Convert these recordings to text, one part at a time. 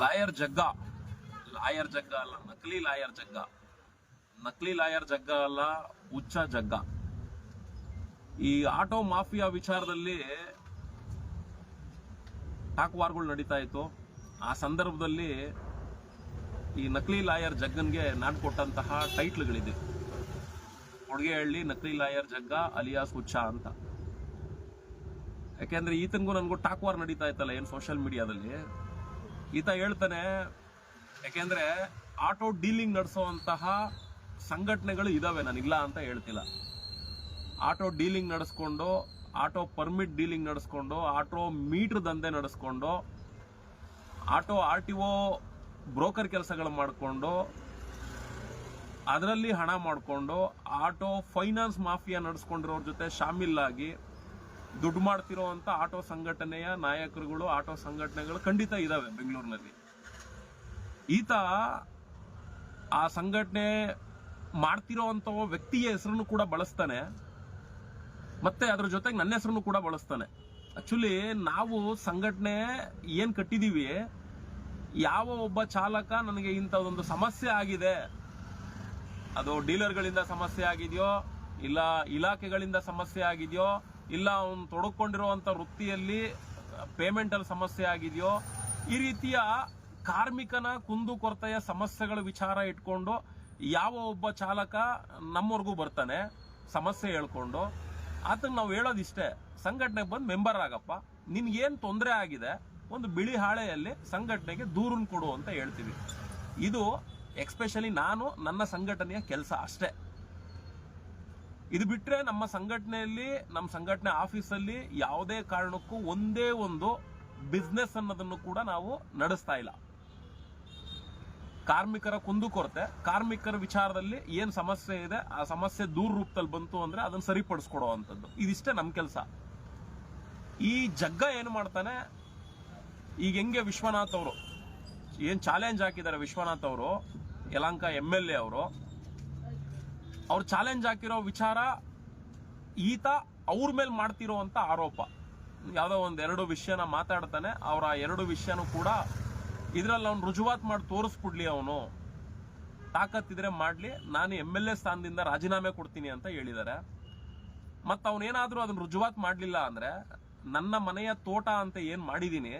Lawyer ಜಗ್ಗ. Lawyer ಜಗ್ಗ ಅಲ್ಲ, ನಕಲಿ lawyer ಜಗ್ಗ. ನಕಲಿ ಲಾಯರ್ ಜಗ್ಗ ಅಲ್ಲ, ಹುಚ್ಚ ಜಗ್ಗ. ಈ ಆಟೋ ಮಾಫಿಯಾ ವಿಚಾರದಲ್ಲಿ ಟಾಕ್ವಾರ್ಗಳು ನಡೀತಾ ಇತ್ತು. ಆ ಸಂದರ್ಭದಲ್ಲಿ ಈ ನಕಲಿ ಲಾಯರ್ ಜಗ್ಗನ್ಗೆ ನಾನು ಕೊಟ್ಟಂತಹ ಟೈಟ್ಲ್ಗಳಿದೆ. ಕೊಡುಗೆಹಳ್ಳಿ ನಕಲಿ ಲಾಯರ್ ಜಗ್ಗ ಅಲಿಯಾಸ್ ಹುಚ್ಚ ಅಂತ. ಯಾಕೆಂದ್ರೆ ಈತನಿಗೂ ನನಗೂ ಟಾಕ್ವಾರ್ ನಡೀತಾ ಇತ್ತಲ್ಲ ಏನು ಸೋಷಿಯಲ್ ಮೀಡಿಯಾದಲ್ಲಿ ಈತ ಹೇಳ್ತಾನೆ, ಯಾಕೆಂದ್ರೆ ಆಟೋ ಡೀಲಿಂಗ್ ನಡೆಸುವಂತಹ ಸಂಘಟನೆಗಳು ಇದಾವೆ ನಾನಿಲ್ಲ ಅಂತ ಹೇಳ್ತಿಲ್ಲ. ಆಟೋ ಡೀಲಿಂಗ್ ನಡೆಸ್ಕೊಂಡು, ಆಟೋ ಪರ್ಮಿಟ್ ಡೀಲಿಂಗ್ ನಡೆಸ್ಕೊಂಡು, ಆಟೋ ಮೀಟರ್ ದಂಧೆ ನಡೆಸ್ಕೊಂಡು, auto R T O broker ಕೆಲಸಗಳು ಮಾಡಿಕೊಂಡು, ಅದರಲ್ಲಿ ಹಣ ಮಾಡಿಕೊಂಡು, ಆಟೋ ಫೈನಾನ್ಸ್ ಮಾಫಿಯಾ ನಡೆಸ್ಕೊಂಡಿರೋರ ಜೊತೆ ಶಾಮಿಲಾಗಿ ದುಡ್ಡು ಮಾಡ್ತಿರೋವಂಥ ಆಟೋ ಸಂಘಟನೆಯ ನಾಯಕರುಗಳು, ಆಟೋ ಸಂಘಟನೆಗಳು ಖಂಡಿತ ಇದ್ದಾವೆ ಬೆಂಗಳೂರಿನಲ್ಲಿ. ಈತ ಆ ಸಂಘಟನೆ ಮಾಡ್ತಿರೋವಂಥ ವ್ಯಕ್ತಿಯ ಹೆಸರನ್ನು ಕೂಡ ಬಳಸ್ತಾನೆ. ಮತ್ತೆ ಅದ್ರ ಜೊತೆಗೆ ನನ್ನ ಹೆಸರನ್ನು ಕೂಡ ಬಳಸ್ತಾನೆ. ಆಕ್ಚುಲಿ ನಾವು ಸಂಘಟನೆ ಏನ್ ಕಟ್ಟಿದೀವಿ, ಯಾವ ಒಬ್ಬ ಚಾಲಕ ನನಗೆ ಇಂಥದೊಂದು ಸಮಸ್ಯೆ ಆಗಿದೆ, ಅದು ಡೀಲರ್ಗಳಿಂದ ಸಮಸ್ಯೆ ಆಗಿದೆಯೋ, ಇಲ್ಲ ಇಲಾಖೆಗಳಿಂದ ಸಮಸ್ಯೆ ಆಗಿದೆಯೋ ಇಲ್ಲ, ಅವನು ತೊಡಕೊಂಡಿರುವಂತ ವೃತ್ತಿಯಲ್ಲಿ ಪೇಮೆಂಟ್ ಅಲ್ಲಿ ಸಮಸ್ಯೆ ಆಗಿದೆಯೋ, ಈ ರೀತಿಯ ಕಾರ್ಮಿಕನ ಕುಂದು ಕೊರತೆಯ ಸಮಸ್ಯೆಗಳ ವಿಚಾರ ಇಟ್ಕೊಂಡು ಯಾವ ಒಬ್ಬ ಚಾಲಕ ನಮ್ಮವರೆಗೂ ಬರ್ತಾನೆ, ಸಮಸ್ಯೆ ಹೇಳ್ಕೊಂಡು, ಆತನ ನಾವು ಹೇಳೋದಿಷ್ಟೇ, ಸಂಘಟನೆಗೆ ಬಂದು ಮೆಂಬರ್ ಆಗಪ್ಪ, ನಿನ್ಗೇನು ತೊಂದರೆ ಆಗಿದೆ, ಒಂದು ಬಿಳಿ ಹಾಳೆಯಲ್ಲಿ ಸಂಘಟನೆಗೆ ದೂರನ್ನು ಕೊಡು ಅಂತ ಹೇಳ್ತೀವಿ. ಇದು ಎಕ್ಸ್ಪೆಷಲಿ ನಾನು, ನನ್ನ ಸಂಘಟನೆಯ ಕೆಲಸ ಅಷ್ಟೇ. ಇದು ಬಿಟ್ರೆ ನಮ್ಮ ಸಂಘಟನೆಯಲ್ಲಿ, ನಮ್ಮ ಸಂಘಟನೆ ಆಫೀಸಲ್ಲಿ ಯಾವುದೇ ಕಾರಣಕ್ಕೂ ಒಂದೇ ಒಂದು ಬಿಸ್ನೆಸ್ ಅನ್ನೋದನ್ನು ಕೂಡ ನಾವು ನಡೆಸ್ತಾ ಇಲ್ಲ. ಕಾರ್ಮಿಕರ ಕುಂದುಕೊರತೆ ಕಾರ್ಮಿಕರ ವಿಚಾರದಲ್ಲಿ ಏನ್ ಸಮಸ್ಯೆ ಇದೆ, ಆ ಸಮಸ್ಯೆ ದೂರ ರೂಪದಲ್ಲಿ ಬಂತು ಅಂದ್ರೆ ಅದನ್ನ ಸರಿಪಡಿಸ್ಕೊಡುವಂಥದ್ದು. ಇದಿಷ್ಟೇ ನಮ್ಮ ಕೆಲಸ. ಈ ಜಗ್ಗ ಏನು ಮಾಡ್ತಾನೆ, ಈಗ ಹೆಂಗೆ ವಿಶ್ವನಾಥ್ ಅವರು, ಏನ್ ಚಾಲೆಂಜ್ ಹಾಕಿದ್ದಾರೆ ವಿಶ್ವನಾಥ್ ಅವರು ಯಲಂಕ ಎಂ ಎಲ್ ಎ ಅವರು ಅವ್ರು ಚಾಲೆಂಜ್ ಹಾಕಿರೋ ವಿಚಾರ ಈತ ಅವ್ರ ಮೇಲೆ ಮಾಡ್ತಿರೋ ಅಂತ ಆರೋಪ. ಯಾವ್ದೋ ಒಂದು ಎರಡು ವಿಷಯನ ಮಾತಾಡ್ತಾನೆ, ಅವರ ಎರಡು ವಿಷಯನೂ ಕೂಡ ಇದರಲ್ಲಿ ಅವ್ನು ರುಜುವಾತ್ ಮಾಡಿ ತೋರಿಸ್ಬಿಡ್ಲಿ ಅವನು. ತಾಕತ್ತಿದ್ರೆ ಮಾಡ್ಲಿ, ನಾನು ಎಂ ಎಲ್ ಎ ಸ್ಥಾನದಿಂದ ರಾಜೀನಾಮೆ ಕೊಡ್ತೀನಿ ಅಂತ ಹೇಳಿದ್ದಾರೆ ಮತ್ತ ಅವನೇನಾದ್ರೂ ಅದನ್ನ ರುಜುವಾತ್ ಮಾಡಲಿಲ್ಲ ಅಂದ್ರೆ, ನನ್ನ ಮನೆಯ ತೋಟ ಅಂತ ಏನು ಮಾಡಿದ್ದೀನಿ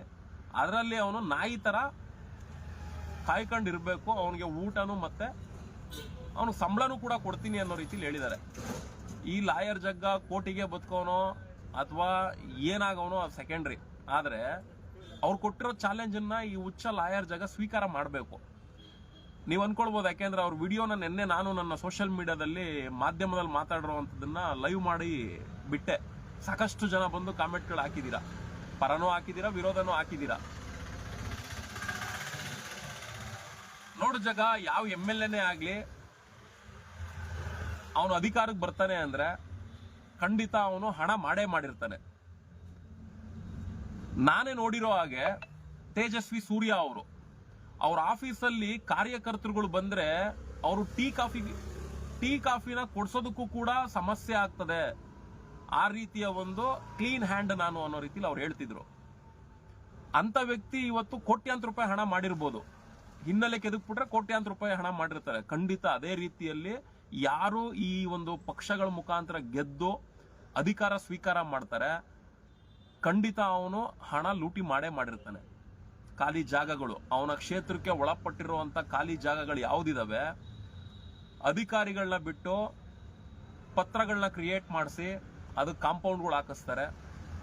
ಅದರಲ್ಲಿ ಅವನು ನಾಯಿ ತರ ಕಾಯ್ಕೊಂಡಿರಬೇಕು ಅವನಿಗೆ ಊಟನು ಮತ್ತೆ ಅವನು ಸಂಬಳನೂ ಕೂಡ ಕೊಡ್ತೀನಿ ಅನ್ನೋ ರೀತಿಲಿ ಹೇಳಿದ್ದಾರೆ. ಈ ಲಾಯರ್ ಜಗ್ಗ ಕೋಟಿಗೆ ಬದುಕೋನೋ ಅಥವಾ ಏನಾಗವನೋ ಅದು ಸೆಕೆಂಡ್ರಿ ಆದ್ರೆ ಅವ್ರು ಕೊಟ್ಟಿರೋ ಚಾಲೆಂಜ್ ಅನ್ನ ಈ ಹುಚ್ಚ ಲಾಯರ್ ಜಗ ಸ್ವೀಕಾರ ಮಾಡಬೇಕು. ನೀವು ಅನ್ಕೊಳ್ಬೋದು, ಯಾಕೆಂದ್ರೆ ಅವ್ರ ವಿಡಿಯೋನ ನಿನ್ನೆ ನಾನು ನನ್ನ ಸೋಷಿಯಲ್ ಮೀಡಿಯಾದಲ್ಲಿ ಮಾಧ್ಯಮದಲ್ಲಿ ಮಾತಾಡಿರುವಂತದನ್ನ ಲೈವ್ ಮಾಡಿ ಬಿಟ್ಟೆ. ಸಾಕಷ್ಟು ಜನ ಬಂದು ಕಾಮೆಂಟ್ಗಳು ಹಾಕಿದೀರಾ ಪರನೂ ಹಾಕಿದೀರಾ ವಿರೋಧನೂ ಹಾಕಿದೀರಾ ನೋಡು ಜಗ ಯಾವ ಎಂ ಎಲ್ ಎನೇ ಆಗ್ಲಿ ಅವನು ಅಧಿಕಾರಕ್ಕೆ ಬರ್ತಾನೆ ಅಂದ್ರೆ ಖಂಡಿತ ಅವನು ಹಣ ಮಾಡೇ ಮಾಡಿರ್ತಾನೆ. ನಾನೇ ನೋಡಿರೋ ಹಾಗೆ ತೇಜಸ್ವಿ ಸೂರ್ಯ ಅವರು, ಅವ್ರ ಆಫೀಸಲ್ಲಿ ಕಾರ್ಯಕರ್ತರುಗಳು ಬಂದ್ರೆ ಅವರು ಟೀ ಕಾಫಿ, ಟೀ ಕಾಫಿನ ಕೊಡ್ಸೋದಕ್ಕೂ ಕೂಡ ಸಮಸ್ಯೆ ಆಗ್ತದೆ. ಆ ರೀತಿಯ ಒಂದು ಕ್ಲೀನ್ ಹ್ಯಾಂಡ್ ನಾನು ಅನ್ನೋ ರೀತಿಲಿ ಅವ್ರು ಹೇಳ್ತಿದ್ರು. ಅಂತ ವ್ಯಕ್ತಿ ಇವತ್ತು ಕೋಟ್ಯಾಂತರ ರೂಪಾಯಿ ಹಣ ಮಾಡಿರ್ಬೋದು. ಹಿನ್ನೆಲೆ ಕೆದಕ್ಬಿಟ್ರೆ ಕೋಟ್ಯಾಂತರ ರೂಪಾಯಿ ಹಣ ಮಾಡಿರ್ತಾರೆ. ಖಂಡಿತ ಅದೇ ರೀತಿಯಲ್ಲಿ ಯಾರು ಈ ಒಂದು ಪಕ್ಷಗಳ ಮುಖಾಂತರ ಗೆದ್ದು ಅಧಿಕಾರ ಸ್ವೀಕಾರ ಮಾಡ್ತಾರೆ, ಖಂಡಿತ ಅವನು ಹಣ ಲೂಟಿ ಮಾಡೇ ಮಾಡಿರ್ತಾನೆ. ಖಾಲಿ ಜಾಗಗಳು, ಅವನ ಕ್ಷೇತ್ರಕ್ಕೆ ಒಳಪಟ್ಟಿರುವಂತ ಖಾಲಿ ಜಾಗಗಳು ಯಾವ್ದಿದಾವೆ? ಅಧಿಕಾರಿಗಳನ್ನ ಬಿಟ್ಟು ಪತ್ರಗಳನ್ನ ಕ್ರಿಯೇಟ್ ಮಾಡಿಸಿ ಅದಕ್ಕೆ ಕಾಂಪೌಂಡ್ಗಳು ಹಾಕಿಸ್ತಾರೆ,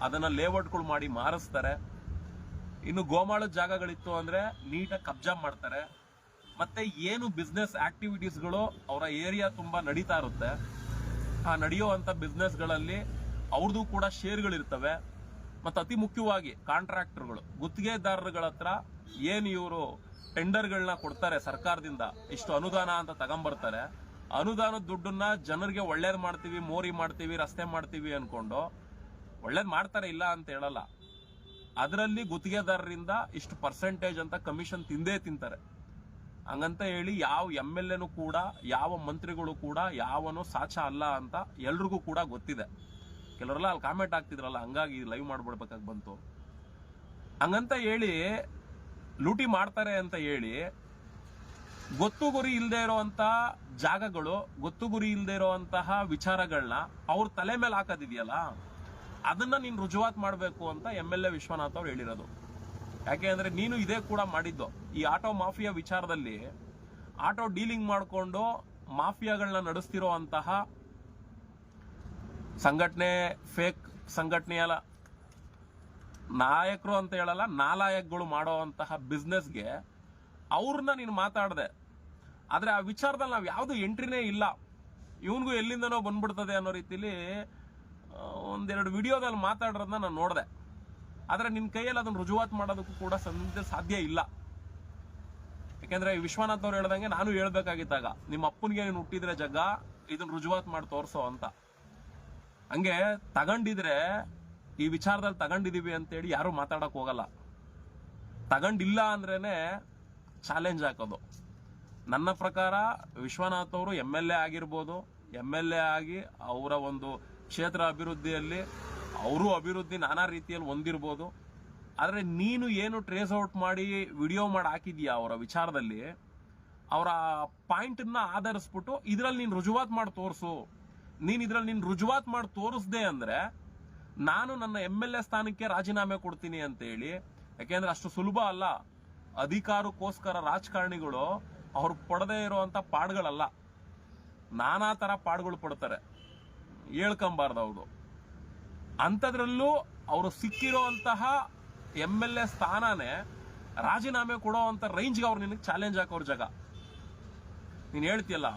ಅದನ್ನ ಲೇಔಟ್ಗಳು ಮಾಡಿ ಮಾರಿಸ್ತಾರೆ. ಇನ್ನು ಗೋಮಾಳದ ಜಾಗಗಳಿತ್ತು ಅಂದ್ರೆ ನೀಟಾಗಿ ಕಬ್ಜಾ ಮಾಡ್ತಾರೆ. ಮತ್ತೆ ಏನು ಬಿಸ್ನೆಸ್ ಆಕ್ಟಿವಿಟೀಸ್ಗಳು ಅವರ ಏರಿಯಾ ತುಂಬಾ ನಡೀತಾ ಇರುತ್ತೆ. ಆ ನಡೆಯುವಂತ ಬಿಸ್ನೆಸ್ಗಳಲ್ಲಿ ಅವ್ರದ್ದು ಕೂಡ ಶೇರ್ಗಳಿರ್ತವೆ ಮತ್ತೆ ಅತಿ ಮುಖ್ಯವಾಗಿ ಕಾಂಟ್ರಾಕ್ಟರ್ಗಳು ಗುತ್ತಿಗೆದಾರರುಗಳ ಹತ್ರ ಏನು ಇವರು ಟೆಂಡರ್ಗಳನ್ನ ಕೊಡ್ತಾರೆ ಸರ್ಕಾರದಿಂದ? ಇಷ್ಟು ಅನುದಾನ ಅಂತ ತಗೊಂಬರ್ತಾರೆ. ಅನುದಾನದ ದುಡ್ಡನ್ನ ಜನರಿಗೆ ಒಳ್ಳೇದ್ ಮಾಡ್ತೀವಿ, ಮೋರಿ ಮಾಡ್ತೀವಿ, ರಸ್ತೆ ಮಾಡ್ತೀವಿ ಅನ್ಕೊಂಡು ಒಳ್ಳೇದ್ ಮಾಡ್ತಾರೆ ಇಲ್ಲ ಅಂತ ಹೇಳಲ್ಲ. ಅದರಲ್ಲಿ ಗುತ್ತಿಗೆದಾರರಿಂದ ಇಷ್ಟು ಪರ್ಸೆಂಟೇಜ್ ಅಂತ ಕಮಿಷನ್ ತಿಂದೇ ತಿಂತಾರೆ. ಹಂಗಂತ ಹೇಳಿ ಯಾವ ಎಂ ಎಲ್ ಎನು ಕೂಡ, ಯಾವ ಮಂತ್ರಿಗಳು ಕೂಡ ಯಾವನು ಸಾಚ ಅಲ್ಲ ಅಂತ ಎಲ್ರಿಗೂ ಕೂಡ ಗೊತ್ತಿದೆ. ಕೆಲವರೆಲ್ಲ ಅಲ್ಲಿ ಕಾಮೆಂಟ್ ಆಗ್ತಿದ್ರಲ್ಲ ಹಂಗಾಗಿ ಲೈವ್ ಮಾಡ್ಬಿಡ್ಬೇಕಾಗಿ ಬಂತು. ಹಂಗಂತ ಹೇಳಿ, ಲೂಟಿ ಮಾಡ್ತಾರೆ ಅಂತ ಹೇಳಿ ಗೊತ್ತು ಗುರಿ ಇಲ್ಲದೆ ಇರುವಂತ ಜಾಗಗಳು ಗೊತ್ತು ಗುರಿ ಇಲ್ಲದೆ ಇರುವಂತಹ ವಿಚಾರಗಳನ್ನ ಅವ್ರ ತಲೆ ಮೇಲೆ ಹಾಕೋದಿದೆಯಲ್ಲ, ಅದನ್ನ ನೀನ್ ರುಜುವಾತ್ ಮಾಡಬೇಕು ಅಂತ ಎಂ ಎಲ್ ಎ ವಿಶ್ವನಾಥ್ ಅವ್ರು ಹೇಳಿರೋದು. ಯಾಕೆ ಅಂದ್ರೆ ನೀನು ಇದೇ ಕೂಡ ಮಾಡಿದ್ದು. ಈ ಆಟೋ ಮಾಫಿಯಾ ವಿಚಾರದಲ್ಲಿ ಆಟೋ ಡೀಲಿಂಗ್ ಮಾಡಿಕೊಂಡು ಮಾಫಿಯಾಗಳನ್ನ ನಡೆಸ್ತಿರೋ ಅಂತಹ ಸಂಘಟನೆ, ಫೇಕ್ ಸಂಘಟನೆಯ ನಾಯಕರು ಅಂತ ಹೇಳಲ್ಲ, ನಾಲಾಯಕ್ಗಳು ಮಾಡುವಂತಹ ಬಿಸ್ನೆಸ್ಗೆ ಅವ್ರನ್ನ ನೀನು ಮಾತಾಡಿದೆ. ಆದ್ರೆ ಆ ವಿಚಾರದಲ್ಲಿ ನಾವು ಯಾವುದು ಎಂಟ್ರಿನೇ ಇಲ್ಲ. ಇವನ್ಗೂ ಎಲ್ಲಿಂದನೋ ಬಂದ್ಬಿಡ್ತದೆ ಅನ್ನೋ ರೀತಿಲಿ ಒಂದೆರಡು ವಿಡಿಯೋದಲ್ಲಿ ಮಾತಾಡೋದನ್ನ ನಾನು ನೋಡಿದೆ. ಆದ್ರೆ ನಿನ್ನ ಕೈಯಲ್ಲಿ ಅದನ್ನ ರುಜುವಾತ್ ಮಾಡೋದಕ್ಕೂ ಕೂಡ ಸಾಧ್ಯ ಇಲ್ಲ. ಯಾಕೆಂದ್ರೆ ವಿಶ್ವನಾಥ್ ಅವ್ರು ಹೇಳ್ದಂಗೆ ನಾನು ಹೇಳ್ಬೇಕಾಗಿದ್ದಾಗ, ನಿಮ್ಮ ಅಪ್ಪನಿಗೆ ನೀನು ಹುಟ್ಟಿದ್ರೆ ಜಗ ಇದನ್ನ ರುಜುವಾತ್ ಮಾಡಿ ತೋರಿಸೋ ಅಂತ. ಹಂಗೆ ತಗೊಂಡಿದ್ರೆ, ಈ ವಿಚಾರದಲ್ಲಿ ತಗೊಂಡಿದೀವಿ ಅಂತೇಳಿ ಯಾರು ಮಾತಾಡಕ್ ಹೋಗಲ್ಲ. ತಗೊಂಡಿಲ್ಲ ಅಂದ್ರೇನೆ ಚಾಲೆಂಜ್ ಹಾಕೋದು. ನನ್ನ ಪ್ರಕಾರ ವಿಶ್ವನಾಥ್ ಅವರು ಎಂ ಎಲ್ ಎ ಆಗಿರ್ಬೋದು ಎಂ ಎಲ್ ಎ ಆಗಿ ಅವರ ಒಂದು ಕ್ಷೇತ್ರ ಅಭಿವೃದ್ಧಿಯಲ್ಲಿ ಅವರು ಅಭಿವೃದ್ಧಿ ನಾನಾ ರೀತಿಯಲ್ಲಿ ಹೊಂದಿರ್ಬೋದು. ಆದರೆ ನೀನು ಏನು ಟ್ರೇಸ್ ಔಟ್ ಮಾಡಿ ವಿಡಿಯೋ ಮಾಡಿ ಹಾಕಿದ್ಯಾ ಅವರ ವಿಚಾರದಲ್ಲಿ? ಅವರ ಪಾಯಿಂಟ್ನ ಆಧರಿಸ್ಬಿಟ್ಟು ಇದ್ರಲ್ಲಿ ನೀನು ರುಜುವಾತ್ ಮಾಡಿ ತೋರಿಸು. ನೀನು ಇದ್ರಲ್ಲಿ ನೀನು ರುಜುವಾತ್ ಮಾಡಿ ತೋರಿಸ್ದೆ ಅಂದ್ರೆ ನಾನು ನನ್ನ ಎಂ ಎಲ್ ಎ ಸ್ಥಾನಕ್ಕೆ ರಾಜೀನಾಮೆ ಕೊಡ್ತೀನಿ ಅಂತ ಹೇಳಿ ಯಾಕೆಂದ್ರೆ ಅಷ್ಟು ಸುಲಭ ಅಲ್ಲ. ಅಧಿಕಾರಕ್ಕೋಸ್ಕರ ರಾಜಕಾರಣಿಗಳು ಅವ್ರು ಪಡದೇ ಇರುವಂತ ಪಾಡ್ಗಳಲ್ಲ. ನಾನಾ ತರ ಪಾಡ್ಗಳು ಪಡ್ತಾರೆ. ಹೇಳ್ಕೊಂಬಾರ್ದು ಅವರು ಅಂಥದ್ರಲ್ಲೂ ಅವರು ಸಿಕ್ಕಿರುವಂತಹ ಎಂ ಎಲ್ ಎ ಸ್ಥಾನನೇ ರಾಜೀನಾಮೆ ಕೊಡೋವಂಥ ರೇಂಜ್ಗೆ ಅವ್ರು ನಿನಗೆ ಚಾಲೆಂಜ್ ಹಾಕೋರ್ ಜಾಗ. ನೀನು ಹೇಳ್ತಿಯಲ್ಲ,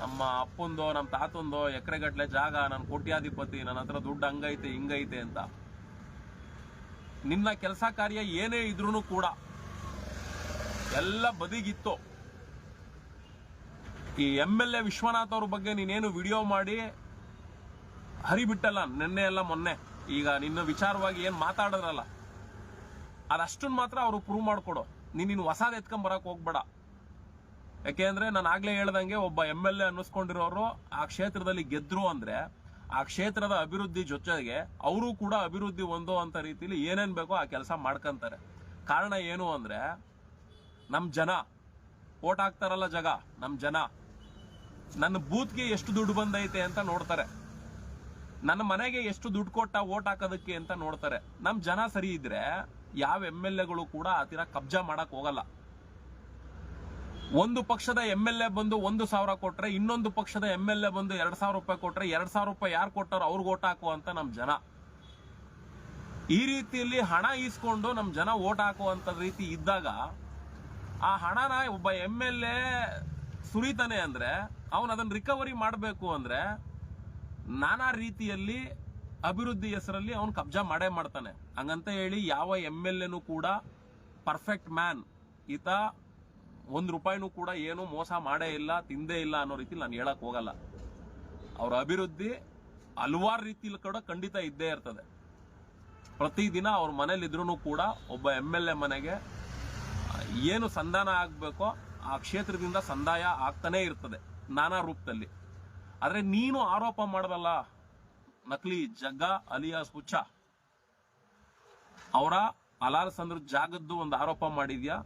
ನಮ್ಮ ಅಪ್ಪಂದೋ, ನಮ್ಮ ತಾತಂದೋ ಎಕರೆಗಟ್ಟಲೆ ಜಾಗ ನನ್ನ ಕೋಟ್ಯಾಧಿಪತಿ, ನನ್ನ ಹತ್ರ ದುಡ್ಡು ಹಂಗೈತೆ, ಹಿಂಗೈತೆ ಅಂತ. ನಿನ್ನ ಕೆಲಸ ಕಾರ್ಯ ಏನೇ ಇದ್ರೂ ಕೂಡ ಎಲ್ಲ ಬದಿಗಿತ್ತು. ಈ ಎಂ ಎಲ್ ಎ ವಿಶ್ವನಾಥ್ ಅವ್ರ ಬಗ್ಗೆ ನೀನೇನು ವಿಡಿಯೋ ಮಾಡಿ ಹರಿಬಿಟ್ಟಲ್ಲ, ನಿನ್ನೆ ಎಲ್ಲ ಮೊನ್ನೆ. ಈಗ ನಿನ್ನ ವಿಚಾರವಾಗಿ ಏನ್ ಮಾತಾಡಿದ್ರಲ್ಲ ಅದಷ್ಟನ್ನು ಮಾತ್ರ ಅವರು ಪ್ರೂವ್ ಮಾಡ್ಕೊಡು. ನೀನ್ ನೀನು ಹೊಸಾದ್ ಎತ್ಕೊಂಡ್ ಬರಕ್ ಹೋಗ್ಬೇಡ. ಯಾಕೆಂದ್ರೆ ನಾನು ಆಗ್ಲೇ ಹೇಳ್ದಂಗೆ ಒಬ್ಬ ಎಂ ಎಲ್ ಎ ಅನ್ನಿಸ್ಕೊಂಡಿರೋರು ಆ ಕ್ಷೇತ್ರದಲ್ಲಿ ಗೆದ್ರು ಅಂದ್ರೆ, ಆ ಕ್ಷೇತ್ರದ ಅಭಿವೃದ್ಧಿ ಜೊತೆಗೆ ಅವರು ಕೂಡ ಅಭಿವೃದ್ಧಿ ಹೊಂದುವಂತ ರೀತಿಲಿ ಏನೇನ್ ಬೇಕೋ ಆ ಕೆಲಸ ಮಾಡ್ಕಂತಾರೆ. ಕಾರಣ ಏನು ಅಂದ್ರೆ, ನಮ್ ಜನ, ಓಟ್ ಹಾಕ್ತಾರಲ್ಲ ಜಗ, ನಮ್ ಜನ. ನನ್ನ ಬೂತ್ಗೆ ಎಷ್ಟು ದುಡ್ಡು ಬಂದೈತೆ ಅಂತ ನೋಡ್ತಾರೆ. ನನ್ನ ಮನೆಗೆ ಎಷ್ಟು ದುಡ್ಡು ಕೊಟ್ಟ ಓಟ್ ಹಾಕೋದಕ್ಕೆ ಅಂತ ನೋಡ್ತಾರೆ. ನಮ್ ಜನ ಸರಿ ಇದ್ರೆ ಯಾವ ಎಂ ಎಲ್ ಎಗಳು ಕೂಡ ಆ ತಿರ ಕಬ್ಜಾ ಮಾಡಕ್ ಹೋಗಲ್ಲ. ಒಂದು ಪಕ್ಷದ ಎಂ ಎಲ್ ಎ ಬಂದು ಒಂದು ಸಾವಿರ ಕೊಟ್ರೆ, ಇನ್ನೊಂದು ಪಕ್ಷದ ಎಂ ಎಲ್ ಎ ಬಂದು ಎರಡ್ ಸಾವಿರ ರೂಪಾಯಿ ಕೊಟ್ರೆ, ಎರಡ್ ಸಾವಿರ ರೂಪಾಯಿ ಯಾರು ಕೊಟ್ಟಾರೋ ಅವ್ರಿಗೆ ಓಟ್ ಹಾಕುವಂತ ನಮ್ ಜನ. ಈ ರೀತಿಯಲ್ಲಿ ಹಣ ಈಸ್ಕೊಂಡು ನಮ್ ಜನ ಓಟ್ ಹಾಕುವಂತ ರೀತಿ ಇದ್ದಾಗ ಆ ಹಣನ ಒಬ್ಬ ಎಂ ಎಲ್ ಎ ಸುರಿತಾನೆ ಅಂದ್ರೆ, ಅವನ್ ಅದನ್ನ ರಿಕವರಿ ಮಾಡಬೇಕು ಅಂದ್ರೆ ನಾನಾ ರೀತಿಯಲ್ಲಿ ಅಭಿವೃದ್ಧಿ ಹೆಸರಲ್ಲಿ ಅವನು ಕಬ್ಜಾ ಮಾಡೇ ಮಾಡ್ತಾನೆ. ಹಂಗಂತ ಹೇಳಿ ಯಾವ ಎಂ ಎಲ್ ಎನು ಕೂಡ ಪರ್ಫೆಕ್ಟ್ ಮ್ಯಾನ್ ಈತ ಒಂದ್ ರೂಪಾಯಿನೂ ಕೂಡ ಏನು ಮೋಸ ಮಾಡೇ ಇಲ್ಲ, ತಿಂದೇ ಇಲ್ಲ ಅನ್ನೋ ರೀತಿ ನಾನು ಹೇಳಕ್ ಹೋಗಲ್ಲ. ಅವ್ರ ಅಭಿವೃದ್ಧಿ ಹಲವಾರು ರೀತಿಯಲ್ಲಿ ಕೂಡ ಖಂಡಿತ ಇದ್ದೇ ಇರ್ತದೆ. ಪ್ರತಿದಿನ ಅವ್ರ ಮನೇಲಿದ್ರೂ ಕೂಡ ಒಬ್ಬ ಎಂ ಎಲ್ ಎ ಮನೆಗೆ ಏನು ಸಂಧಾನ ಆಗ್ಬೇಕೋ ಆ ಕ್ಷೇತ್ರದಿಂದ ಸಂದಾಯ ಆಗ್ತಾನೆ ಇರ್ತದೆ ನಾನಾ ರೂಪದಲ್ಲಿ. ಆದ್ರೆ ನೀನು ಆರೋಪ ಮಾಡದಲ್ಲ. ನಕಲಿ ಜಗ್ಗ ಅಲಿಯಾಸ್ ಹುಚ್ಚ. ಅವರ ಅಲಾಲ್ ಸಂದ್ರ ಜಾಗದ್ದು ಒಂದು ಆರೋಪ ಮಾಡಿದ್ಯಾ?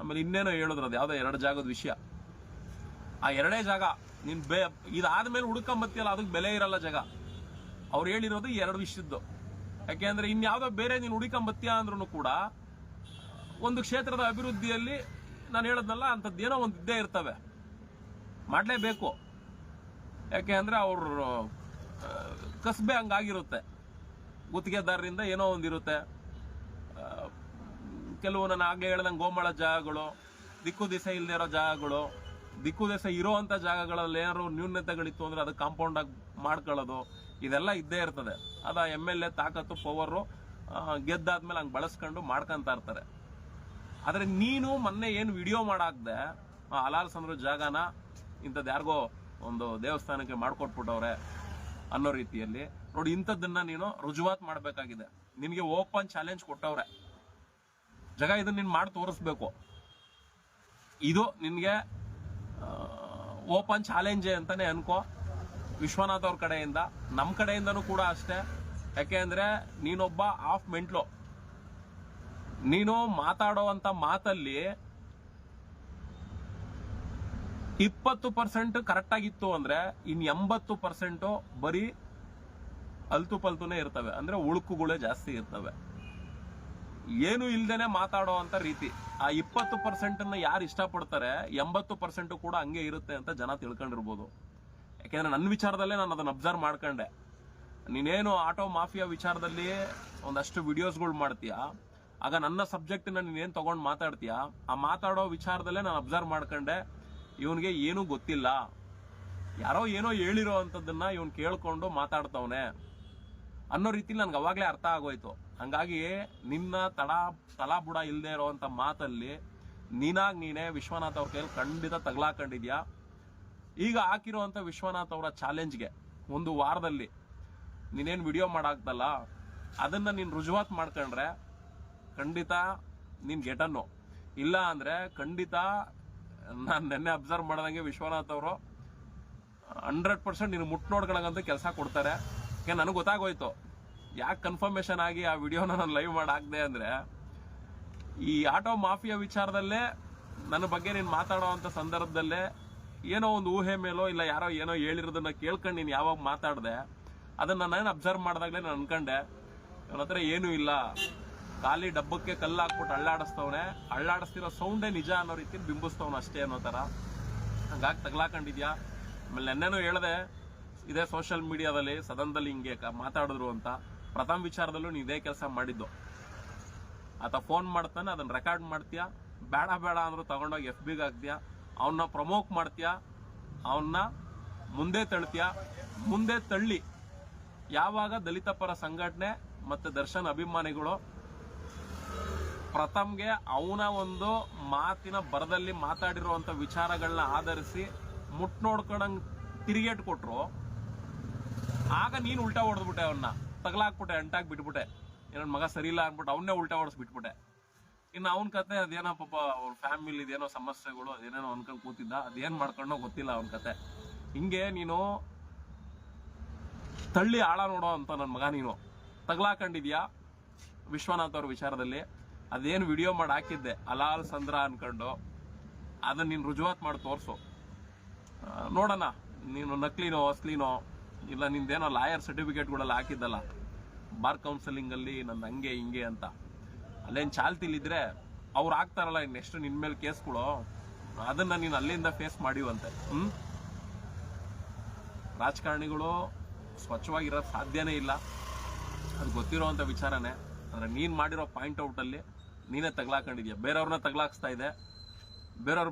ಆಮೇಲೆ ಇನ್ನೇನೋ ಹೇಳಿದ್ರು ಅದು, ಯಾವುದೋ ಎರಡು ಜಾಗದ ವಿಷಯ. ಆ ಎರಡೇ ಜಾಗ, ನೀನ್ ಬೇ, ಇದಾದ್ಮೇಲೆ ಹುಡ್ಕೊಂಬತ್ತಿಯಲ್ಲ, ಅದಕ್ಕೆ ಬೆಲೆ ಇರಲ್ಲ ಜಾಗ. ಅವ್ರು ಹೇಳಿರೋದು ಎರಡು ವಿಷಯದ್ದು. ಯಾಕೆಂದ್ರೆ ಇನ್ಯಾವುದೋ ಬೇರೆ ನೀನು ಹುಡುಕೊಂಬತ್ತೀಯ ಅಂದ್ರೂ ಕೂಡ, ಒಂದು ಕ್ಷೇತ್ರದ ಅಭಿವೃದ್ಧಿಯಲ್ಲಿ ನಾನು ಹೇಳದ್ನಲ್ಲ ಅಂಥದ್ದೇನೋ ಒಂದು ಇದ್ದೇ ಇರ್ತವೆ. ಮಾಡಲೇಬೇಕು. ಯಾಕೆ ಅಂದರೆ ಅವ್ರ ಕಸ್ಬೆ ಹಂಗಾಗಿರುತ್ತೆ. ಗುತ್ತಿಗೆದಾರರಿಂದ ಏನೋ ಒಂದಿರುತ್ತೆ. ಕೆಲವು ನಾನು ಆಗಲೇ ಹೇಳ್ದಂಗೆ ಗೋಮಾಳ ಜಾಗಗಳು, ದಿಕ್ಕು ದಿಸೆ ಇಲ್ಲದೆ ಇರೋ ಜಾಗಗಳು, ದಿಕ್ಕು ದಿಸೆ ಇರೋವಂಥ ಜಾಗಗಳಲ್ಲಿ ಏನಾದ್ರು ನ್ಯೂನತೆಗಳಿತ್ತು ಅಂದ್ರೆ ಅದು ಕಾಂಪೌಂಡ್ ಆಗಿ ಮಾಡ್ಕೊಳ್ಳೋದು, ಇದೆಲ್ಲ ಇದ್ದೇ ಇರ್ತದೆ. ಅದ ಎಂ ಎಲ್ ಎ ತಾಕತ್ತು ಪವರು ಗೆದ್ದಾದ್ಮೇಲೆ ಹಂಗೆ ಬಳಸ್ಕೊಂಡು ಮಾಡ್ಕೊಂತ ಇರ್ತಾರೆ. ಆದರೆ ನೀನು ಮೊನ್ನೆ ಏನು ವಿಡಿಯೋ ಮಾಡಾಕ್ದೆ ಆ, ಅಲಾಲ್ ಸಂದ್ರ ಜಾಗನ ಇಂಥದ್ದು ಯಾರಿಗೋ ಒಂದು ದೇವಸ್ಥಾನಕ್ಕೆ ಮಾಡ್ಕೊಟ್ಬಿಟ್ಟವ್ರೆ ಅನ್ನೋ ರೀತಿಯಲ್ಲಿ. ನೋಡಿ, ಇಂಥದ್ದನ್ನ ನೀನು ರುಜುವಾತ್ ಮಾಡಬೇಕಾಗಿದೆ. ನಿನಗೆ ಓಪನ್ ಚಾಲೆಂಜ್ ಕೊಟ್ಟವ್ರೆ. ಜಗ, ಇದನ್ನ ನೀನು ಮಾಡಿ ತೋರಿಸ್ಬೇಕು. ಇದು ನಿನಗೆ ಓಪನ್ ಚಾಲೆಂಜ್ ಅಂತಾನೆ ಅನ್ಕೋ. ವಿಶ್ವನಾಥ್ ಅವ್ರ ಕಡೆಯಿಂದ ನಮ್ಮ ಕಡೆಯಿಂದನೂ ಕೂಡ ಅಷ್ಟೇ. ಯಾಕೆ ಅಂದರೆ, ನೀನೊಬ್ಬ ಆಫ್ ಮೆಂಟ್ಲು. ನೀನು ಮಾತಾಡೋವಂತ ಮಾತಲ್ಲಿ ಇಪ್ಪತ್ತು ಪರ್ಸೆಂಟ್ ಕರೆಕ್ಟ್ ಆಗಿತ್ತು ಅಂದ್ರೆ ಇನ್ ಎಂಬತ್ತು ಪರ್ಸೆಂಟ್ ಬರೀ ಅಲ್ತು ಪಲ್ತುನೇ ಇರ್ತವೆ. ಅಂದ್ರೆ ಉಳುಕುಗಳೇ ಜಾಸ್ತಿ ಇರ್ತವೆ. ಏನು ಇಲ್ದೇನೆ ಮಾತಾಡೋ ಅಂತ ರೀತಿ. ಆ ಇಪ್ಪತ್ತು ಪರ್ಸೆಂಟ್ನ ಯಾರು ಇಷ್ಟಪಡ್ತಾರೆ, ಎಂಬತ್ತು ಪರ್ಸೆಂಟ್ ಕೂಡ ಹಂಗೆ ಇರುತ್ತೆ ಅಂತ ಜನ ತಿಳ್ಕೊಂಡಿರ್ಬೋದು. ಯಾಕೆಂದ್ರೆ ನನ್ನ ವಿಚಾರದಲ್ಲೇ ನಾನು ಅದನ್ನ ಅಬ್ಸರ್ವ್ ಮಾಡ್ಕೊಂಡೆ. ನೀನೇನು ಆಟೋ ಮಾಫಿಯಾ ವಿಚಾರದಲ್ಲಿ ಒಂದಷ್ಟು ವಿಡಿಯೋಸ್ಗಳು ಮಾಡ್ತೀಯ? ಆಗ ನನ್ನ ಸಬ್ಜೆಕ್ಟ್ ನೀನೇನು ತಗೊಂಡು ಮಾತಾಡ್ತೀಯ? ಆ ಮಾತಾಡೋ ವಿಚಾರದಲ್ಲೇ ನಾನು ಅಬ್ಸರ್ವ್ ಮಾಡ್ಕೊಂಡೆ. ಇವನ್ಗೆ ಏನೂ ಗೊತ್ತಿಲ್ಲ. ಯಾರೋ ಏನೋ ಹೇಳಿರೋ ಅಂಥದ್ದನ್ನು ಇವನು ಕೇಳಿಕೊಂಡು ಮಾತಾಡ್ತವನೆ. ಅನ್ನೋ ರೀತಿ ನನ್ಗೆ ಅವಾಗಲೇ ಅರ್ಥ ಆಗೋಯ್ತು. ಹಂಗಾಗಿ ನಿನ್ನ ತಡ, ತಲಾ ಬುಡ ಇಲ್ಲದೆ ಇರೋವಂಥ ಮಾತಲ್ಲಿ ನೀನಾಗಿ ನೀನೇ ವಿಶ್ವನಾಥ್ ಅವ್ರ ಕೈಯಲ್ಲಿ ಖಂಡಿತ ತಗ್ಲಾಕೊಂಡಿದ್ಯಾ? ಈಗ ಹಾಕಿರುವಂಥ ವಿಶ್ವನಾಥ್ ಅವರ ಚಾಲೆಂಜ್ಗೆ ಒಂದು ವಾರದಲ್ಲಿ ನೀನೇನು ವಿಡಿಯೋ ಮಾಡಾಕ್ದಲ್ಲ ಅದನ್ನು ನೀನು ರುಜುವಾತ್ ಮಾಡ್ಕೊಂಡ್ರೆ ಖಂಡಿತ ನೀನು ಗೆಟನ್ನು. ಇಲ್ಲ ಅಂದರೆ ಖಂಡಿತ ನಾನು ನೆನ್ನೆ ಅಬ್ಸರ್ವ್ ಮಾಡ್ದಂಗೆ ವಿಶ್ವನಾಥ್ ಅವರು ಹಂಡ್ರೆಡ್ ಪರ್ಸೆಂಟ್ ನೀನು ಮುಟ್ ನೋಡ್ಕೊಳಂಗಂತ ಕೆಲಸ ಕೊಡ್ತಾರೆ. ಯಾಕೆ ನನಗೆ ಗೊತ್ತಾಗೋಯ್ತು. ಯಾಕೆ ಕನ್ಫರ್ಮೇಶನ್ ಆಗಿ ಆ ವಿಡಿಯೋನ ನಾನು ಲೈವ್ ಮಾಡಿ ಅಂದ್ರೆ, ಈ ಆಟೋ ಮಾಫಿಯಾ ವಿಚಾರದಲ್ಲೇ ನನ್ನ ಬಗ್ಗೆ ನೀನು ಮಾತಾಡೋವಂಥ ಸಂದರ್ಭದಲ್ಲೇ ಏನೋ ಒಂದು ಊಹೆ ಮೇಲೋ ಇಲ್ಲ ಯಾರೋ ಏನೋ ಹೇಳಿರೋದನ್ನ ಕೇಳ್ಕೊಂಡು ನೀನು ಯಾವಾಗ ಮಾತಾಡಿದೆ, ಅದನ್ನು ನಾನು ಅಬ್ಸರ್ವ್ ಮಾಡಿದಾಗಲೇ ನಾನು ಅನ್ಕೊಂಡೆ. ಅವನ ಹತ್ರ ಏನೂ ಇಲ್ಲ. ಖಾಲಿ ಡಬ್ಬಕ್ಕೆ ಕಲ್ಲು ಹಾಕ್ಬಿಟ್ಟು ಅಳ್ಳಾಡಿಸ್ತವನೆ. ಅಳ್ಳಾಡಿಸ್ತಿರೋ ಸೌಂಡೇ ನಿಜ ಅನ್ನೋ ರೀತಿ ಬಿಂಬಿಸ್ತವನು ಅಷ್ಟೇ ಅನ್ನೋ ಥರ. ಹಂಗಾಗಿ ತಗ್ಲಾಕೊಂಡಿದ್ಯಾ? ಆಮೇಲೆ ನೆನ್ನೆನೂ ಹೇಳ್ದೆ, ಇದೇ ಸೋಷಿಯಲ್ ಮೀಡಿಯಾದಲ್ಲಿ ಸದನದಲ್ಲಿ ಹಿಂಗೆ ಮಾತಾಡಿದ್ರು ಅಂತ. ಪ್ರಥಮ ವಿಚಾರದಲ್ಲೂ ನೀನು ಇದೇ ಕೆಲಸ ಮಾಡಿದ್ದು. ಆತ ಫೋನ್ ಮಾಡ್ತಾನೆ, ಅದನ್ನ ರೆಕಾರ್ಡ್ ಮಾಡ್ತೀಯಾ? ಬೇಡ ಬೇಡ ಅಂದ್ರೂ ತಗೊಂಡೋಗಿ ಎಫ್ ಬಿಗೆ ಹಾಕ್ತೀಯಾ ಅವನ್ನ ಪ್ರಮೋಟ್ ಮಾಡ್ತೀಯಾ? ಅವನ್ನ ಮುಂದೆ ತಳ್ತೀಯಾ? ಮುಂದೆ ತಳ್ಳಿ. ಯಾವಾಗ ದಲಿತ ಪರ ಸಂಘಟನೆ ಮತ್ತೆ ದರ್ಶನ್ ಅಭಿಮಾನಿಗಳು ಪ್ರಥಮ್ಗೆ ಅವನ ಒಂದು ಮಾತಿನ ಬರದಲ್ಲಿ ಮಾತಾಡಿರುವಂತ ವಿಚಾರಗಳನ್ನ ಆಧರಿಸಿ ಮುಟ್ ನೋಡ್ಕೊಂಡಂಗ್ ತಿರುಗೇಟ್ ಕೊಟ್ರು. ಆಗ ನೀನ್ ಉಲ್ಟಾ ಹೊಡೆದ್ಬಿಟ್ಟೆ ಅವನ್ನ ತಗಲಾಕ್ಬಿಟ್ಟೆ, ಅಂಟಾಕ್ ಬಿಟ್ಬಿಟ್ಟೆ. ಏನೋ ಮಗ ಸರಿ ಇಲ್ಲ ಅನ್ಬಿಟ್ಟು ಅವನ್ನೇ ಉಲ್ಟಾ ಹೊಡೆಸ್ಬಿಟ್ಬಿಟ್ಟೆ. ಇನ್ನು ಅವನ ಕತೆ ಅದೇನೋ ಪಾಪ ಅವ್ರ ಫ್ಯಾಮಿಲಿ ಇದೇನೋ ಸಮಸ್ಯೆಗಳು ಅದೇನೇನೋ ಅನ್ಕೊಂಡು ಕೂತಿದ್ದ. ಅದೇನ್ ಮಾಡ್ಕೊಂಡೋ ಗೊತ್ತಿಲ್ಲ ಅವನ ಕತೆ. ಹಿಂಗೆ ನೀನು ತಳ್ಳಿ ಆಳ ನೋಡೋ ಅಂತ ನನ್ನ ಮಗ ನೀನು. ತಗ್ಲಾಕೊಂಡಿದ್ಯಾ ವಿಶ್ವನಾಥ್ ಅವ್ರ ವಿಚಾರದಲ್ಲಿ? ಅದೇನು ವಿಡಿಯೋ ಮಾಡಿ ಹಾಕಿದ್ದೆ. ಅಲಾಲ್ ಸಂದ್ರ ಅನ್ಕೊಂಡು. ಅದನ್ನ ನೀನು ರುಜುವಾತ್ ಮಾಡಿ ತೋರಿಸು. ನೋಡೋಣ. ನೀನು ನಕ್ಲಿನೋ, ಅಸ್ಲಿನೋ, ಇಲ್ಲ ನಿಂದೇನೋ ಲಾಯರ್ ಸರ್ಟಿಫಿಕೇಟ್ಗಳೆಲ್ಲ ಹಾಕಿದ್ದಲ್ಲ. ಬಾರ್ ಕೌನ್ಸಿಲಿಂಗಲ್ಲಿ ನನ್ನ ಹಂಗೆ, ಹಿಂಗೆ ಅಂತ. ಅಲ್ಲೇನ್ ಚಾಲ್ತಿಲಿದ್ರೆ ಅವ್ರು ಹಾಕ್ತಾರಲ್ಲ ನೆಕ್ಸ್ಟ್ ನಿನ್ನ ಮೇಲೆ ಕೇಸ್ಗಳು. ಅದನ್ನ ನೀನು ಅಲ್ಲಿಂದ ಫೇಸ್ ಮಾಡಿವಂತೆ. ಹ್ಞೂ ರಾಜಕಾರಣಿಗಳು ಸ್ವಚ್ಛವಾಗಿರೋದು ಸಾಧ್ಯನೇ ಇಲ್ಲ. ಅದು ಗೊತ್ತಿರೋವಂಥ ವಿಚಾರನೇ. ಅಂದ್ರೆ ನೀನು ಮಾಡಿರೋ ಪಾಯಿಂಟ್ ಔಟಲ್ಲಿ ನೀನೇ ತಗ್ಲಾಕೊಂಡಿದ್ಯಾ? ಬೇರೆಯವ್ರನ್ನ ತಗ್ಲಾಕ್ಸ್ತಾ ಇದೆ ಬೇರೆಯವ್ರ